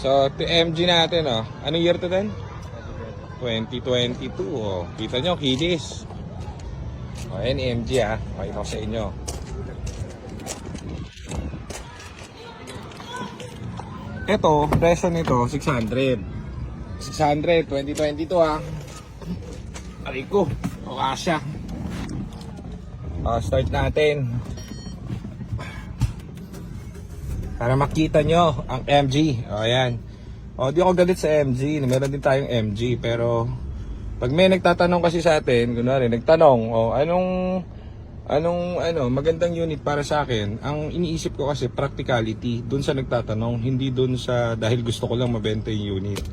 So, MG natin, oh. Anong year to din? 2022, oh. Kita nyo, kilis. O, yan MG, ah. Pakita ko sa inyo. Ito, presyo nito, 600. 600, 2022, ah. Aray ko, o kasya. O, start natin. Para makita nyo ang MG. O, ayan. O, di ako galit sa MG. Meron din tayong MG. Pero, pag may nagtatanong kasi sa atin, kunwari, nagtanong, o, anong, anong, ano, magandang unit para sa akin, ang iniisip ko kasi practicality, dun sa nagtatanong, hindi dun sa, dahil gusto ko lang mabenta yung unit.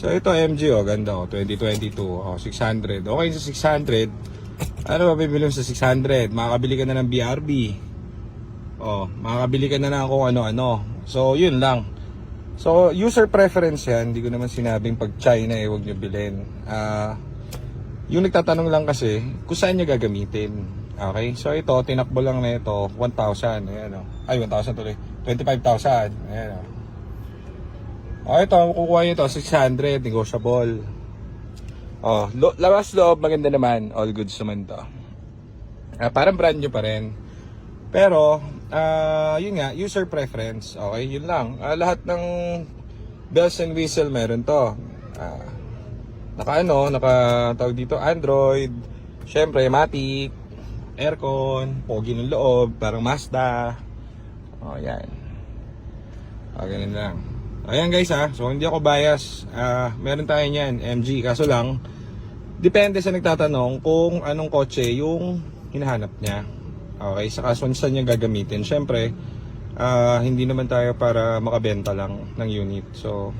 So, ito MG, o, ganda, o, 2022, o, 600. Okay sa 600, ano ba bibili sa 600? Makakabili ka na ng BRB. Oh, makakabili ka na ng kung ano-ano. So, yun lang. So, user preference yan. Hindi ko naman sinabing pag China eh, huwag nyo bilhin. Ah, yung nagtatanong lang kasi, kung saan nyo gagamitin. Okay? So, ito, tinakbo lang na ito, 1,000. Ayan, oh. Ay, 1,000 tuloy. 25,000. Ayan, oh. Oh, ito, kukuha nyo ito, 600, negotiable. Oh, lo- labas loob, maganda naman. All goods naman to. Ah, parang brand new pa rin. Pero, ah yun nga, user preference. Okay, yun lang. Ah, lahat ng bells and whistle meron to. Ah, naka ano, naka tawag dito Android, syempre Matic, aircon, pogi ng loob, parang Mazda. Oh, yan. Oh, ganun lang. Ayan guys ha, so hindi ako bias. Ah, meron tayo niyan, MG. Kaso lang, depende sa nagtatanong kung anong kotse yung hinahanap niya. Okay, saka kung saan niya gagamitin. Siyempre, ah, hindi naman tayo para makabenta lang ng unit. So,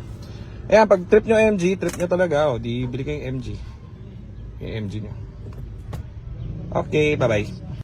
ayan, pag trip nyo MG, trip nyo talaga, oh, di bili kayong MG. Yung MG nyo. Okay, bye-bye.